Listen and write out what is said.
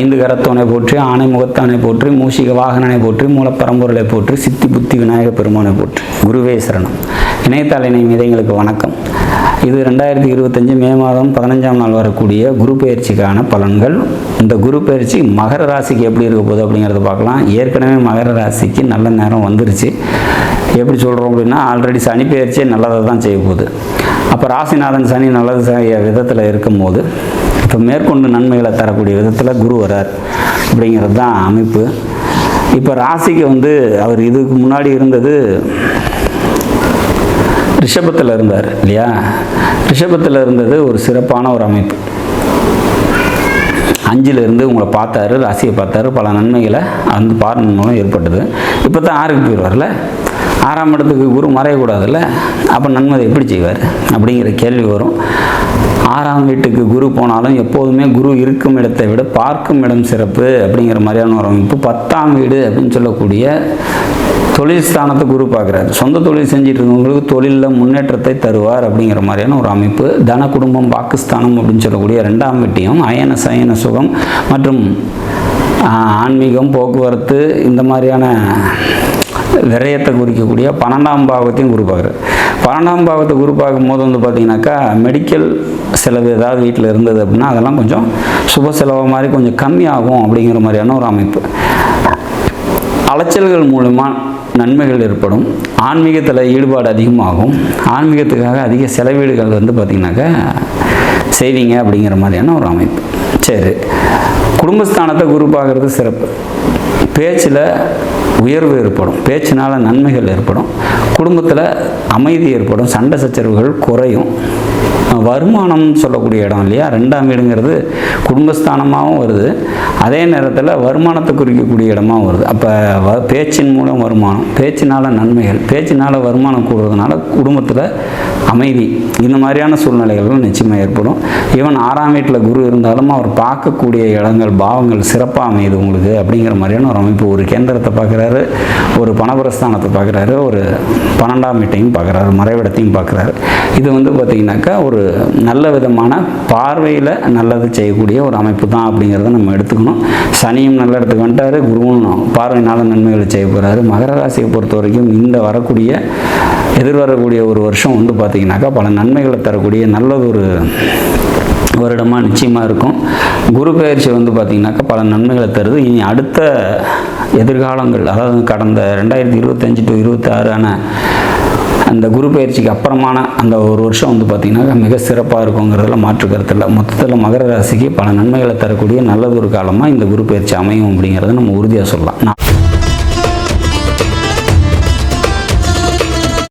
ஐந்து கரத்தோனை போற்றி ஆணை முகத்தானை போற்றி மூஷிக வாகனனை போற்றி மூலப்பரம்பொருளை போற்றி சித்தி புத்தி விநாயக பெருமானை போற்றி. குருவே சரணம். இணையதள இணை மீதைங்களுக்கு வணக்கம். இது ரெண்டாயிரத்தி இருபத்தஞ்சு மே மாதம் பதினஞ்சாம் நாள் வரக்கூடிய குரு பயிற்சிக்கான பலன்கள். இந்த குரு பயிற்சி மகர ராசிக்கு எப்படி இருக்க போகுது அப்படிங்கிறத பார்க்கலாம். ஏற்கனவே மகர ராசிக்கு நல்ல நேரம் வந்துருச்சு. எப்படி சொல்கிறோம் அப்படின்னா ஆல்ரெடி சனி பயிற்சியே நல்லதை தான் செய்ய போகுது. அப்போ ராசிநாதன் சனி நல்லது செய்ய விதத்தில் இருக்கும்போது இப்போ மேற்கொண்டு நன்மைகளை தரக்கூடிய விதத்தில் குரு வரார் அப்படிங்கிறது தான் அமைப்பு. இப்போ ராசிக்கு வந்து அவர் இதுக்கு முன்னாடி இருந்தது ரிஷபத்தில் இருந்தார் இல்லையா? ரிஷபத்தில் இருந்தது ஒரு சிறப்பான ஒரு அமைப்பு. அஞ்சிலிருந்து உங்களை பார்த்தாரு ராசியை பார்த்தாரு பல நன்மைகளை அந்த பார்வன் மூலம் ஏற்பட்டது. இப்போ தான் ஆறுக்கு போயிடுவார்ல ஆறாம் இடத்துக்கு குரு மறையக்கூடாதுல்ல? அப்போ நன்மதை எப்படி செய்வார்? அப்படிங்கிற கேள்வி வரும். ஆறாம் வீட்டுக்கு குரு போனாலும் எப்போதுமே குரு இருக்கும் இடத்தை விட பார்க்கும் இடம் சிறப்பு அப்படிங்கிற மாதிரியான ஒரு அமைப்பு. பத்தாம் வீடு அப்படின்னு சொல்லக்கூடிய தொழில் ஸ்தானத்தை குரு பார்க்குறாரு. சொந்த தொழில் செஞ்சுட்டு இருக்கவங்களுக்கு தொழிலில் முன்னேற்றத்தை தருவார் அப்படிங்கிற மாதிரியான ஒரு அமைப்பு. தன குடும்பம் பாகிஸ்தானம் அப்படின்னு சொல்லக்கூடிய ரெண்டாம் வீட்டையும் அயன சயன சுகம் மற்றும் ஆன்மீகம் போக்குவரத்து இந்த மாதிரியான விரயத்தை குறிக்கக்கூடிய பன்னெண்டாம் பாவத்தையும் குரு பார்க்குறாரு. பன்னெண்டாம் பாவத்தை குரு பார்க்கும்போது வந்து பார்த்தீங்கன்னாக்கா மெடிக்கல் செலவு ஏதாவது வீட்டில் இருந்தது அப்படின்னா அதெல்லாம் கொஞ்சம் சுப செலவு மாதிரி கொஞ்சம் கம்மியாகும் அப்படிங்கிற மாதிரியான ஒரு அமைப்பு. அலைச்சல்கள் மூலமா நன்மைகள் ஏற்படும். ஆன்மீகத்தில் ஈடுபாடு அதிகமாகும். ஆன்மீகத்துக்காக அதிக செலவீடுகள் வந்து பார்த்திங்கனாக்கா செய்வீங்க அப்படிங்கிற மாதிரியான ஒரு அமைப்பு. சரி. குடும்பஸ்தானத்தை குரு பார்க்குறது சிறப்பு. பேச்சில் உயர்வு ஏற்படும் பேச்சினால் நன்மைகள் ஏற்படும் குடும்பத்தில் அமைதி ஏற்படும் சண்டை சச்சரவுகள் குறையும். வருமானம் சொல்லக்கூடிய இடம் இல்லையா? ரெண்டாம் வீடுங்கிறது குடும்பஸ்தானமாகவும் வருது. அதே நேரத்தில் வருமானத்தை குறிக்கக்கூடிய இடமாகவும் வருது. அப்போ வ பேச்சின் மூலம் வருமானம் பேச்சினால் நன்மைகள் பேச்சினால் வருமானம் கூடுறதுனால குடும்பத்தில் அமைதி. இந்த மாதிரியான சூழ்நிலைகள்லாம் நிச்சயமாக ஏற்படும். ஈவன் ஆறாம் வீட்டில் குரு இருந்தாலும் அவர் பார்க்கக்கூடிய இடங்கள் பாவங்கள் சிறப்பாக அமையுது உங்களுக்கு அப்படிங்கிற மாதிரியான ஒரு அமைப்பு. ஒரு கேந்திரத்தை பார்க்குறாரு ஒரு பணபுரஸ்தானத்தை பார்க்குறாரு ஒரு பன்னெண்டாம் வீட்டையும் பார்க்குறாரு மறைவிடத்தையும் பார்க்குறாரு. இது வந்து பார்த்திங்கனாக்கா ஒரு நல்ல விதமான பார்வையில் நல்லது செய்யக்கூடிய ஒரு அமைப்பு தான் அப்படிங்கிறத நம்ம எடுத்துக்கணும். சனியும் நல்ல இடத்துக்கு வந்துட்டாரு குருவும் பார்வையினால நன்மைகளை செய்ய போகிறாரு மகர ராசியை பொறுத்த வரைக்கும் இந்த வரக்கூடிய எதிர்வரக்கூடிய ஒரு வருஷம் வந்து பார்த்திங்கனாக்கா பல நன்மைகளை தரக்கூடிய நல்லதொரு வருடமாக நிச்சயமாக இருக்கும். குரு பயிற்சி வந்து பார்த்திங்கனாக்கா பல நன்மைகளை தருது. இனி அடுத்த எதிர்காலங்கள் அதாவது கடந்த ரெண்டாயிரத்தி இருபத்தஞ்சி டு இருபத்தாறான அந்த குரு பயிற்சிக்கு அப்புறமான அந்த ஒரு வருஷம் வந்து பார்த்திங்கன்னாக்கா மிக சிறப்பாக இருக்குங்கிறதுல மாற்று கருத்து இல்லை. மொத்தத்தில் மகர ராசிக்கு பல நன்மைகளை தரக்கூடிய நல்லதொரு காலமாக இந்த குரு பயிற்சி அமையும் அப்படிங்கிறத நம்ம உறுதியாக சொல்லலாம். நான்